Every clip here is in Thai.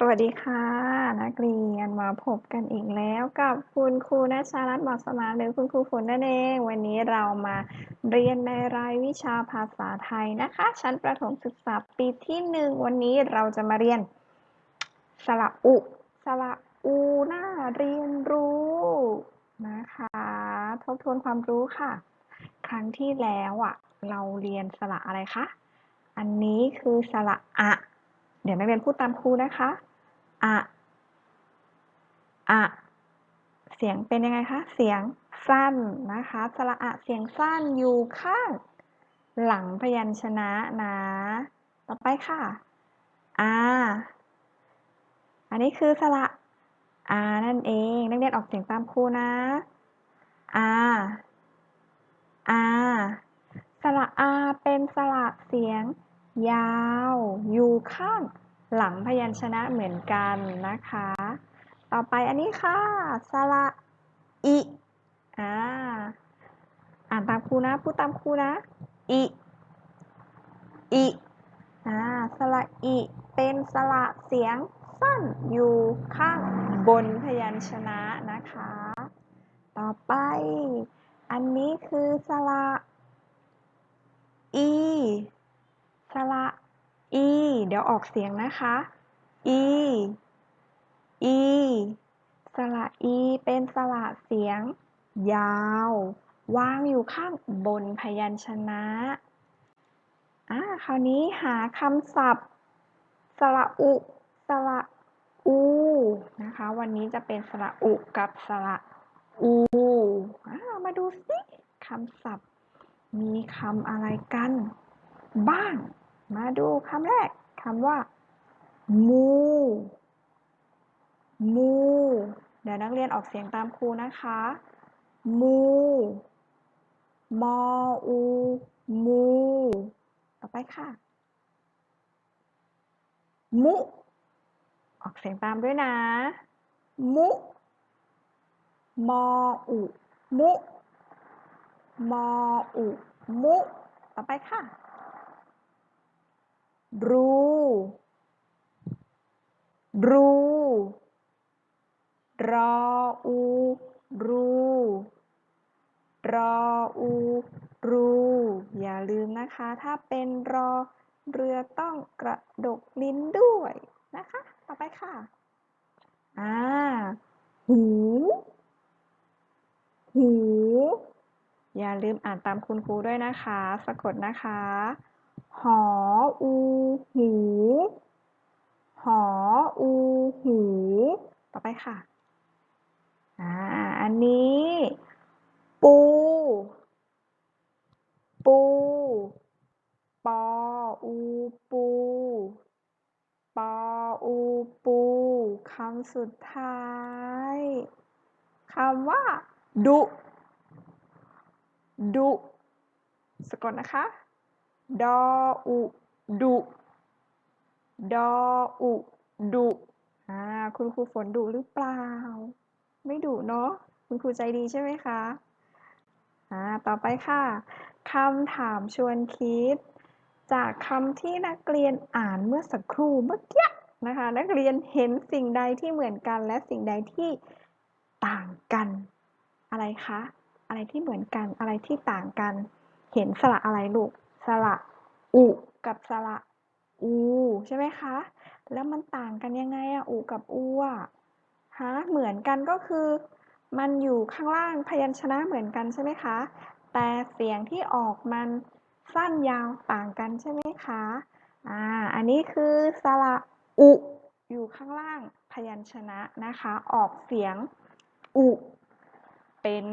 สวัสดีค่ะ นักเรียนมาพบกันอีกแล้วกับคุณครูณชรัตน์หมอสมานหรือคุณครูฝนนั่นเอง วันนี้เรามาเรียนในรายวิชาภาษาไทยนะคะ ชั้นประถมศึกษาปีที่หนึ่งวันนี้เราจะมาเรียน สระอุ สระอูน่าเรียนรู้นะคะ ทบทวนความรู้ค่ะ ครั้งที่แล้วอะ เราเรียนสระอะไรคะ อันนี้คือสระอะเดี๋ยวนักเรียนพูดตามครูนะคะ อะอะเสียงเป็นยังไงคะ เสียงสั้นนะคะ สระอะเสียงสั้นอยู่ข้าง หลังพยัญชนะนะ ต่อไปค่ะอาอันนี้คือสระอานั่นเอง นักเรียนออกเสียงตามครูนะอาอาสระอาเป็นสระเสียงยาว อยู่ข้าง หลังพยัญชนะเหมือนกันนะคะ ต่อไปอันนี้ค่ะ สระอิอ่าอ่านตามครูนะ พูดตามครูนะ อิ อิอ่าสระอิ เป็นสระเสียงสั้นอยู่ข้างบนพยัญชนะนะคะ ต่อไป อันนี้คือสระอี สระ อีเดี๋ยวออกเสียงนะคะอีอีสระอีเป็นสระเสียง ยาว วางอยู่ข้างบนพยัญชนะอ่าคราวนี้หาคำศัพท์ สระอุ สระอู นะคะ วันนี้จะเป็นสระอุกับสระอูอามาดูสิคำศัพท์ มีคำอะไรกัน บ้าง มาดูคำแรกคำว่า มูมูเดี๋ยวนักเรียนออกเสียงตามครูนะคะ มูมออูมูต่อไปค่ะ มุ ออกเสียงตามด้วยนะ มุมออุมุมออุมุ ต่อไปค่ะ รูรูรออูรูรออูรูอย่าลืมนะคะ ถ้าเป็นรอเรือต้องกระดกลิ้นด้วยนะคะ ต่อไปค่ะ อ่า หู หู อย่าลืมอ่านตามคุณครูด้วยนะคะ สะกดนะคะ หออูหู หออูหู ต่อไปค่ะ อ่า อันนี้ ปู ปู ปออูปู ปออูปูคำสุดท้ายคำว่า ดุ ดุ สะกดนะคะ ดออุดุดออุดุอ่าคุณครูฝนดุหรือเปล่า ไม่ดุเนาะคุณครูใจดีใช่ไหมคะอ่าต่อไปค่ะคำถามชวนคิด จากคำที่นักเรียนอ่านเมื่อสักครู่เมื่อกี้นะคะ นักเรียนเห็นสิ่งใดที่เหมือนกันและสิ่งใดที่ต่างกัน อะไรคะ อะไรที่เหมือนกันอะไรที่ต่างกัน เห็นสระอะไรลูก สระอุกับสระอูใช่ไหมคะ แล้วมันต่างกันยังไงอะอูกับอูอะฮะเหมือนกันก็คือ มันอยู่ข้างล่างพยัญชนะเหมือนกันใช่ไหมคะ แต่เสียงที่ออกมันสั้นยาวต่างกันใช่ไหมคะอ่าอันนี้คือสระอุอยู่ข้างล่างพยัญชนะนะคะ ออกเสียงอุเป็น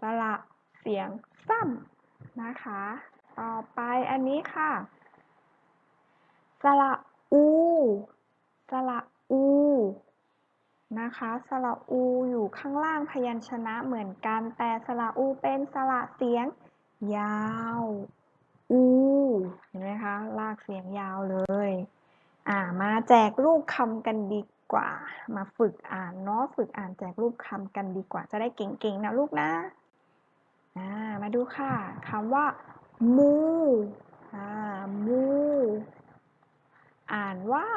สระเสียงสั้นนะคะ ต่อไปอันนี้ค่ะ สระอู สระอู นะคะ สระอูอยู่ข้างล่างพยัญชนะเหมือนกัน แต่สระอูเป็นสระเสียงยาว อูเห็นไหมคะ ลากเสียงยาวเลย อ่า มาแจกรูปคำกันดีกว่า มาฝึกอ่านเนาะ ฝึกอ่านแจกรูปคำกันดีกว่า จะได้เก่งๆนะลูกนะ อ่า มาดูค่ะคำว่า มูอ่ามู อ่านว่า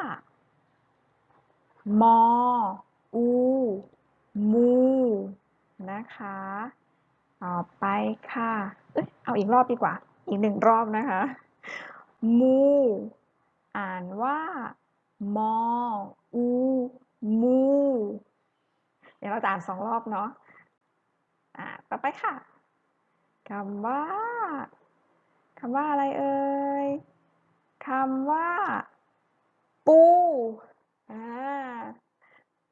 มอ อู มู นะคะต่อไปค่ะ เอ้ยเอาอีกรอบดีกว่า อีกหนึ่งรอบนะคะ มู อ่านว่า มอ อู มู เดี๋ยวเราจะอ่านสองรอบเนาะ อ่า ต่อไปค่ะคำว่า คำว่าอะไรเอ่ยคำว่า ปูอ่า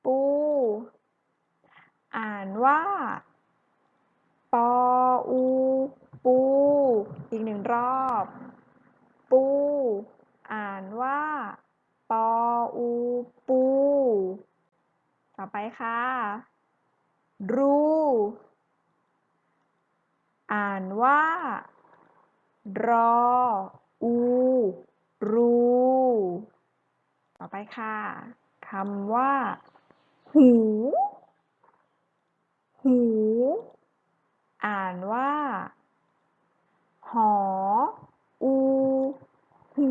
ปู อ่านว่า ปออู ปู อีกหนึ่งรอบ ปู อ่านว่า ปออู ปู ต่อไปค่ะ รู อ่านว่า รอ อู รูต่อไปค่ะคำว่า หู หู อ่านว่า หอ อู หู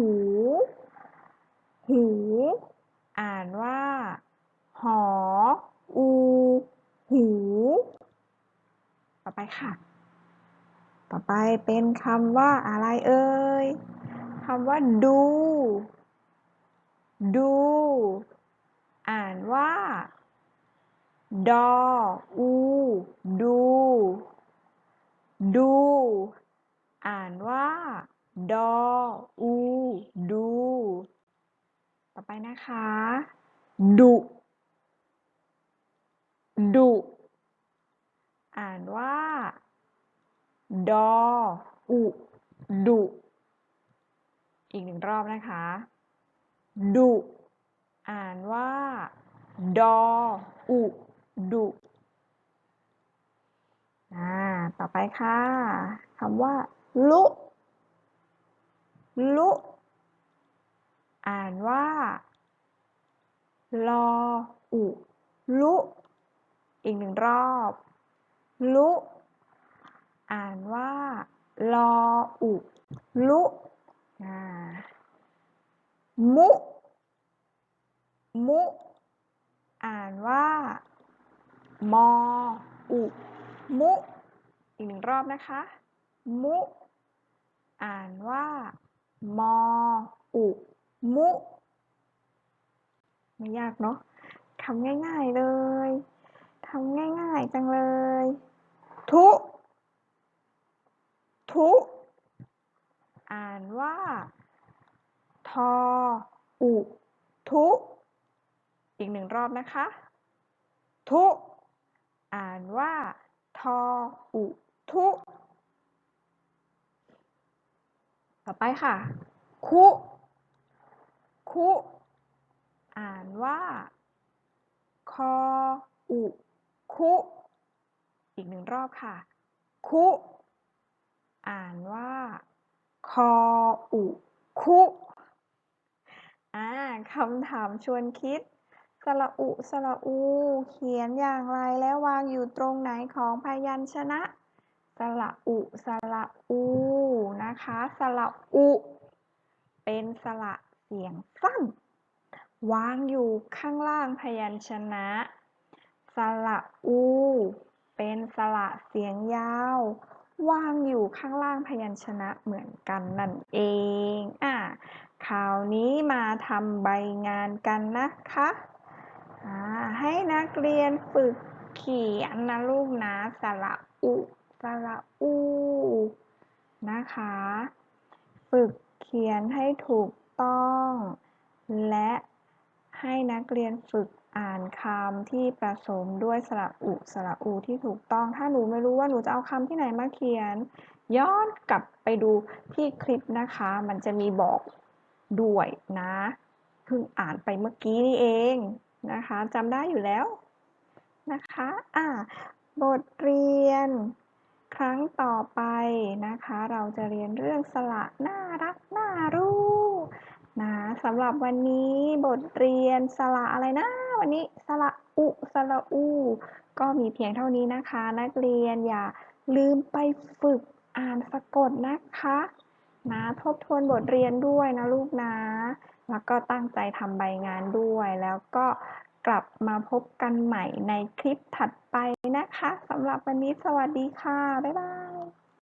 หู อ่านว่า หอ อู หู ต่อไปค่ะ ต่อไปเป็นคำว่าอะไรเอ่ยคำว่าดู ดู อ่านว่า ดอ อู ดู ดู อ่านว่า ดอ อู ดู ต่อไปนะคะ ดุ ดุ อ่านว่า ดออุดุอีกหนึ่งรอบนะคะ ดุ อ่านว่า ดออุดุอ่าต่อไปค่ะคำว่า ลุ ลุ อ่านว่า ลออุลุ อีกหนึ่งรอบ ลุ อ่านว่าลออุลุมุ มุ อ่านว่า มอ อุ มุ อีกหนึ่งรอบนะคะ มุ อ่านว่า มอ อุ มุ ไม่ยากเนาะทำง่าย ๆเลย ทำง่าย ๆ จังเลย ทุ ทุอ่านว่า ทอ อุ ทุ อีกหนึ่งรอบนะคะ ทุ อ่านว่า ทอ อุ ทุ ต่อไปค่ะ คุ คุ อ่านว่า คอ อุ คุ อีกหนึ่งรอบค่ะ คุ อ่านว่า คออุ คุอ่าคำถามชวนคิดสระอุสระอู เขียนอย่างไรและวางอยู่ตรงไหนของพยัญชนะสระอุสระอู นะคะสระอุ เป็นสระเสียงสั้น วางอยู่ข้างล่างพยัญชนะสระอู เป็นสระเสียงยาว วางอยู่ข้างล่างพยัญชนะเหมือนกันนั่นเอง อะคราวนี้มาทำใบงานกันนะคะอ่าให้นักเรียนฝึกเขียนนะลูกนะสระอุสระอูนะคะ ฝึกเขียนให้ถูกต้อง และให้นักเรียนฝึก อ่านคำที่ผสมด้วยสระอุสระอูที่ถูกต้อง ถ้าหนูไม่รู้ว่าหนูจะเอาคำที่ไหนมาเขียน ย้อนกลับไปดูที่คลิปนะคะ มันจะมีบอกด้วยนะเพิ่งอ่านไปเมื่อกี้นี่เองนะคะจำได้อยู่แล้วนะคะอ่าบทเรียนครั้งต่อไปนะคะ เราจะเรียนเรื่องสระน่ารักน่ารู้ นะสำหรับวันนี้บทเรียนสระอะไรนะ วันนี้สระอุสระอู ก็มีเพียงเท่านี้นะคะ นักเรียนอย่าลืมไปฝึกอ่านสะกดนะคะนะทบทวนบทเรียนด้วยนะลูกนะ แล้วก็ตั้งใจทำใบงานด้วย แล้วก็กลับมาพบกันใหม่ในคลิปถัดไปนะคะสำหรับวันนี้สวัสดีค่ะ บ๊ายบาย